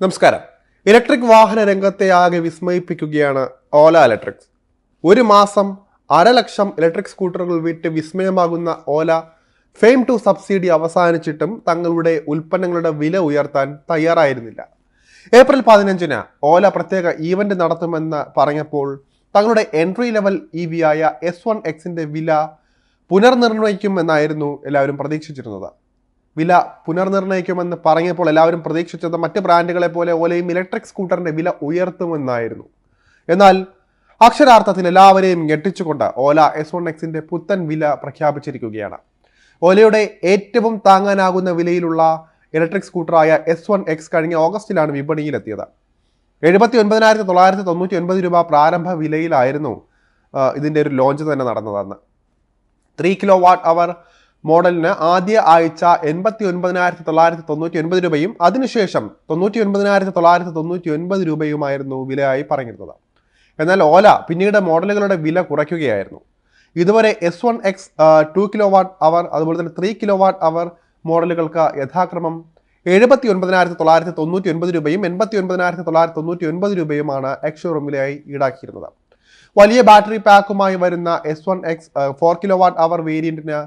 നമസ്കാരം. ഇലക്ട്രിക് വാഹന രംഗത്തെ ആകെ വിസ്മയിപ്പിക്കുകയാണ് ഓല ഇലക്ട്രിക്സ്. ഒരു മാസം അരലക്ഷം ഇലക്ട്രിക് സ്കൂട്ടറുകൾ വിറ്റ് വിസ്മയമാകുന്ന ഓല ഫെയിം ടു സബ്സിഡി അവസാനിച്ചിട്ടും തങ്ങളുടെ ഉൽപ്പന്നങ്ങളുടെ വില ഉയർത്താൻ തയ്യാറായിരുന്നില്ല. ഏപ്രിൽ പതിനഞ്ചിന് ഓല പ്രത്യേക ഈവന്റ് നടത്തുമെന്ന് പറഞ്ഞപ്പോൾ തങ്ങളുടെ എൻട്രി ലെവൽ ഇ വി ആയ എസ് വൺ എക്സിന്റെ വില പുനർനിർണയിക്കുമെന്നായിരുന്നു എല്ലാവരും പ്രതീക്ഷിച്ചിരുന്നത്. വില പുനർനിർണയിക്കുമെന്ന് പറഞ്ഞപ്പോൾ എല്ലാവരും പ്രതീക്ഷിച്ചത് മറ്റ് ബ്രാൻഡുകളെ പോലെ ഓലയും ഇലക്ട്രിക് സ്കൂട്ടറിന്റെ വില ഉയർത്തുമെന്നായിരുന്നു. എന്നാൽ അക്ഷരാർത്ഥത്തിൽ എല്ലാവരെയും ഞെട്ടിച്ചുകൊണ്ട് ഓല എസ് വൺ എക്സിന്റെ പുത്തൻ വില പ്രഖ്യാപിച്ചിരിക്കുകയാണ്. ഓലയുടെ ഏറ്റവും താങ്ങാനാകുന്ന വിലയിലുള്ള ഇലക്ട്രിക് സ്കൂട്ടറായ എസ് വൺ എക്സ് കഴിഞ്ഞ ഓഗസ്റ്റിലാണ് വിപണിയിലെത്തിയത്. എഴുപത്തി ഒൻപതിനായിരത്തി തൊള്ളായിരത്തി തൊണ്ണൂറ്റി ഒൻപത് രൂപ പ്രാരംഭ വിലയിലായിരുന്നു ഇതിന്റെ ഒരു ലോഞ്ച് തന്നെ നടന്നതെന്ന്. ത്രീ കിലോ വാട്ട് അവർ മോഡലിന് ആദ്യ ആഴ്ച എൺപത്തി ഒൻപതിനായിരത്തി തൊള്ളായിരത്തി തൊണ്ണൂറ്റി ഒൻപത് രൂപയും അതിനുശേഷം തൊണ്ണൂറ്റി ഒൻപതിനായിരത്തി തൊള്ളായിരത്തി തൊണ്ണൂറ്റി ഒൻപത് രൂപയുമായിരുന്നു വിലയായി പറഞ്ഞിരുന്നത്. എന്നാൽ ഓല പിന്നീട് മോഡലുകളുടെ വില കുറയ്ക്കുകയായിരുന്നു. ഇതുവരെ S one X two kilowatt hour അതുപോലെ തന്നെ ത്രീ കിലോ വാട്ട് അവർ മോഡലുകൾക്ക് യഥാക്രമം എഴുപത്തി ഒൻപതിനായിരത്തി തൊള്ളായിരത്തി തൊണ്ണൂറ്റി ഒൻപത് രൂപയും എൺപത്തി ഒൻപതിനായിരത്തി തൊള്ളായിരത്തി തൊണ്ണൂറ്റി ഒൻപത് രൂപയുമാണ് എക്സ് ഷോറൂം വിലയായി ഈടാക്കിയിരുന്നത്. വലിയ ബാറ്ററി പാക്കുമായി വരുന്ന S one X four kilo watt hour വേരിയന്റിന്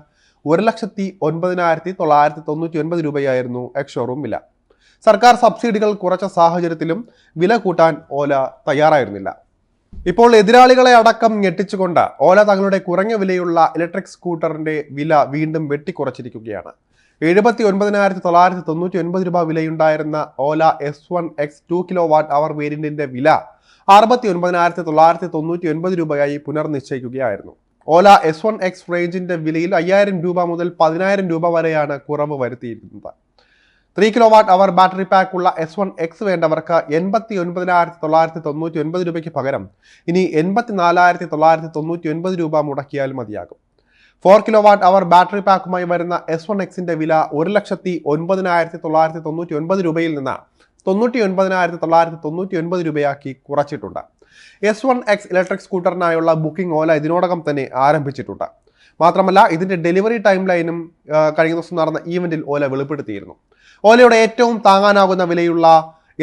ഒരു ലക്ഷത്തി ഒൻപതിനായിരത്തി തൊള്ളായിരത്തി തൊണ്ണൂറ്റി ഒൻപത് രൂപയായിരുന്നു എക്സ് ഷോറൂം വില. സർക്കാർ സബ്സിഡികൾ കുറച്ച സാഹചര്യത്തിലും വില കൂട്ടാൻ ഓല തയ്യാറായിരുന്നില്ല. ഇപ്പോൾ എതിരാളികളെ അടക്കം ഞെട്ടിച്ചുകൊണ്ട് ഓല തങ്ങളുടെ കുറഞ്ഞ വിലയുള്ള ഇലക്ട്രിക് സ്കൂട്ടറിന്റെ വില വീണ്ടും വെട്ടിക്കുറച്ചിരിക്കുകയാണ്. എഴുപത്തി ഒൻപതിനായിരത്തി തൊള്ളായിരത്തി തൊണ്ണൂറ്റി ഒൻപത് രൂപ വിലയുണ്ടായിരുന്ന Ola S one X two kilo watt hour വേരിയന്റിന്റെ വില അറുപത്തി ഒൻപതിനായിരത്തി തൊള്ളായിരത്തി തൊണ്ണൂറ്റി ഒൻപത് രൂപയായി പുനർനിശ്ചയിക്കുകയായിരുന്നു. ഓല എസ് വൺ എക്സ് റേഞ്ചിന്റെ വിലയിൽ അയ്യായിരം രൂപ മുതൽ പതിനായിരം രൂപ വരെയാണ് കുറവ് വരുത്തിയിരിക്കുന്നത്. Three kilo watt hour battery pack ഉള്ള എസ് വൺ എക്സ് വേണ്ടവർക്ക് എൺപത്തി ഒൻപതിനായിരത്തി തൊള്ളായിരത്തി തൊണ്ണൂറ്റി ഒൻപത് രൂപയ്ക്ക് പകരം ഇനി എൺപത്തി നാലായിരത്തി തൊള്ളായിരത്തി തൊണ്ണൂറ്റി ഒൻപത് രൂപ മുടക്കിയാൽ മതിയാകും. Four kilo watt hour battery പാക്കുമായി വരുന്ന എസ് വൺ എക്സിന്റെ വില ഒരു ലക്ഷത്തി ഒൻപതിനായിരത്തി തൊള്ളായിരത്തി തൊണ്ണൂറ്റി ഒൻപത് രൂപയിൽ നിന്ന് തൊണ്ണൂറ്റി ഒൻപതിനായിരത്തി തൊള്ളായിരത്തി തൊണ്ണൂറ്റി ഒൻപത് രൂപയാക്കി കുറച്ചിട്ടുണ്ട്. എസ് വൺ എക്സ് ഇലക്ട്രിക് സ്കൂട്ടറിനായുള്ള ബുക്കിംഗ് ഓല ഇതിനോടകം തന്നെ ആരംഭിച്ചിട്ടുണ്ട്. മാത്രമല്ല ഇതിന്റെ ഡെലിവറി ടൈം ലൈനും കഴിഞ്ഞ ദിവസം നടന്ന ഈവന്റിൽ ഓല വെളിപ്പെടുത്തിയിരുന്നു. ഓലയുടെ ഏറ്റവും താങ്ങാനാകുന്ന വിലയുള്ള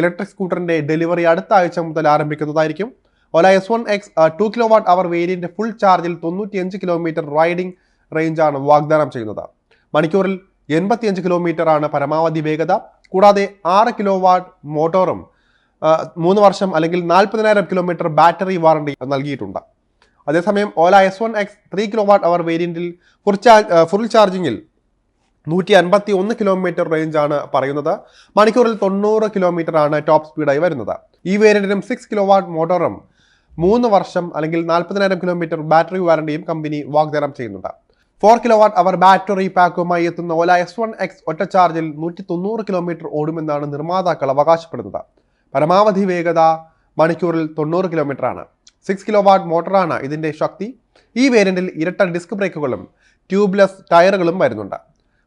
ഇലക്ട്രിക് സ്കൂട്ടറിന്റെ ഡെലിവറി അടുത്ത ആഴ്ച മുതൽ ആരംഭിക്കുന്നതായിരിക്കും. Ola S one X two kilo watt hour വേരിയന്റെ full ചാർജിൽ തൊണ്ണൂറ്റിയഞ്ച് കിലോമീറ്റർ റൈഡിംഗ് റേഞ്ചാണ് വാഗ്ദാനം ചെയ്യുന്നത്. മണിക്കൂറിൽ എൺപത്തിയഞ്ച് കിലോമീറ്റർ ആണ് പരമാവധി വേഗത. കൂടാതെ ആറ് കിലോ വാട്ട് മോട്ടോറും മൂന്ന് വർഷം അല്ലെങ്കിൽ നാൽപ്പതിനായിരം കിലോമീറ്റർ ബാറ്ററി വാറണ്ടി നൽകിയിട്ടുണ്ട്. അതേസമയം Ola S one X three kilo watt hour വേരിയന്റിൽ full full ചാർജിങ്ങിൽ നൂറ്റി അൻപത്തി ഒന്ന് കിലോമീറ്റർ റേഞ്ചാണ് പറയുന്നത്. മണിക്കൂറിൽ തൊണ്ണൂറ് കിലോമീറ്റർ ആണ് ടോപ്പ് സ്പീഡായി വരുന്നത്. ഈ വേരിയന്റിനും സിക്സ് കിലോ വാട്ട് മോട്ടോറും മൂന്ന് വർഷം അല്ലെങ്കിൽ നാൽപ്പതിനായിരം കിലോമീറ്റർ ബാറ്ററി വാറണ്ടിയും കമ്പനി വാഗ്ദാനം ചെയ്യുന്നുണ്ട്. Four kilo watt hour battery പാക്കുമായി എത്തുന്ന ഓല എസ് വൺ എക്സ് ഒറ്റ ചാർജിൽ നൂറ്റി തൊണ്ണൂറ് കിലോമീറ്റർ ഓടുമെന്നാണ് നിർമ്മാതാക്കൾ അവകാശപ്പെടുന്നത്. പരമാവധി വേഗത മണിക്കൂറിൽ തൊണ്ണൂറ് കിലോമീറ്റർ ആണ് സിക്സ് കിലോ വാട്ട് മോട്ടറാണ് ഇതിന്റെ ശക്തി. ഈ വേരിയന്റിൽ ഇരട്ട ഡിസ്ക് ബ്രേക്കുകളും ട്യൂബ്ലെസ് ടയറുകളും വരുന്നുണ്ട്.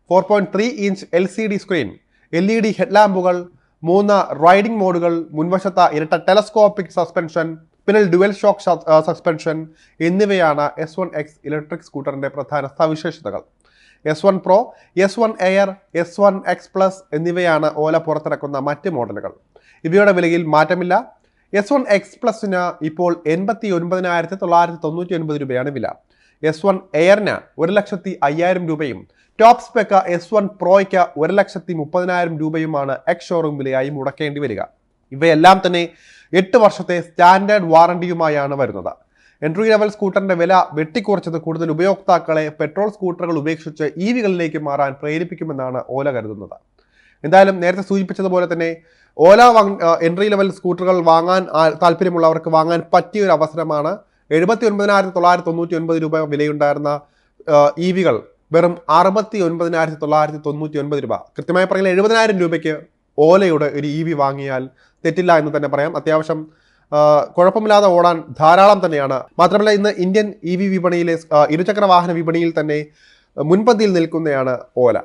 Four point three inch L C D screen L E D ഹെഡ്ലാമ്പുകൾ മൂന്ന് റൈഡിംഗ് മോഡുകൾ മുൻവശത്ത ഇരട്ട ടെലസ്കോപ്പിക് സസ്പെൻഷൻ പിന്നിൽ ഡുവൽ ഷോക്ക് സസ്പെൻഷൻ എന്നിവയാണ് എസ് വൺ എക്സ് ഇലക്ട്രിക് സ്കൂട്ടറിന്റെ പ്രധാന സവിശേഷതകൾ. S one pro S one air S one X plus എന്നിവയാണ് ഓല പുറത്തിറക്കുന്ന മറ്റ് മോഡലുകൾ. ഇവയുടെ വിലയിൽ മാറ്റമില്ല. എസ് വൺ എക്സ് പ്ലസിന് ഇപ്പോൾ എൺപത്തി ഒൻപതിനായിരത്തി തൊള്ളായിരത്തി തൊണ്ണൂറ്റി ഒൻപത് രൂപയാണ് വില. എസ് വൺ എയറിന് ഒരു ലക്ഷത്തി അയ്യായിരം രൂപയും ടോപ്പ് സ്പെക്ക എസ് വൺ പ്രോയ്ക്ക് ഒരു ലക്ഷത്തി മുപ്പതിനായിരം രൂപയുമാണ് എക്സ് ഷോറൂം വിലയായി മുടക്കേണ്ടി വരിക. ഇവയെല്ലാം തന്നെ എട്ട് വർഷത്തെ സ്റ്റാൻഡേർഡ് വാറണ്ടിയുമായാണ് വരുന്നത്. എൻട്രി ലെവൽ സ്കൂട്ടറിന്റെ വില വെട്ടിക്കുറച്ചത് കൂടുതൽ ഉപയോക്താക്കളെ പെട്രോൾ സ്കൂട്ടറുകൾ ഉപേക്ഷിച്ച് ഇ വികളിലേക്ക് മാറാൻ പ്രേരിപ്പിക്കുമെന്നാണ് ഓല കരുതുന്നത്. എന്തായാലും നേരത്തെ സൂചിപ്പിച്ചതുപോലെ തന്നെ ഓല എൻട്രി ലെവൽ സ്കൂട്ടറുകൾ വാങ്ങാൻ താല്പര്യമുള്ളവർക്ക് വാങ്ങാൻ പറ്റിയ ഒരു അവസരമാണ്. എഴുപത്തി ഒൻപതിനായിരത്തി തൊള്ളായിരത്തി തൊണ്ണൂറ്റി ഒൻപത് രൂപ വിലയുണ്ടായിരുന്ന ഇ വികൾ വെറും അറുപത്തി ഒൻപതിനായിരത്തി തൊള്ളായിരത്തി തൊണ്ണൂറ്റി ഒൻപത് രൂപ. കൃത്യമായി പറഞ്ഞാൽ എഴുപതിനായിരം രൂപയ്ക്ക് ഓലയുടെ ഒരു ഇ വി വാങ്ങിയാൽ തെറ്റില്ല എന്ന് തന്നെ പറയാം. അത്യാവശ്യം കുഴപ്പമില്ലാതെ ഓടാൻ ധാരാളം തന്നെയാണ്. മാത്രമല്ല ഇന്ന് ഇന്ത്യൻ ഇ വി വിപണിയിലെ ഇരുചക്ര വാഹന വിപണിയിൽ തന്നെ മുൻപന്തിയിൽ നിൽക്കുന്നതാണ് ഓല.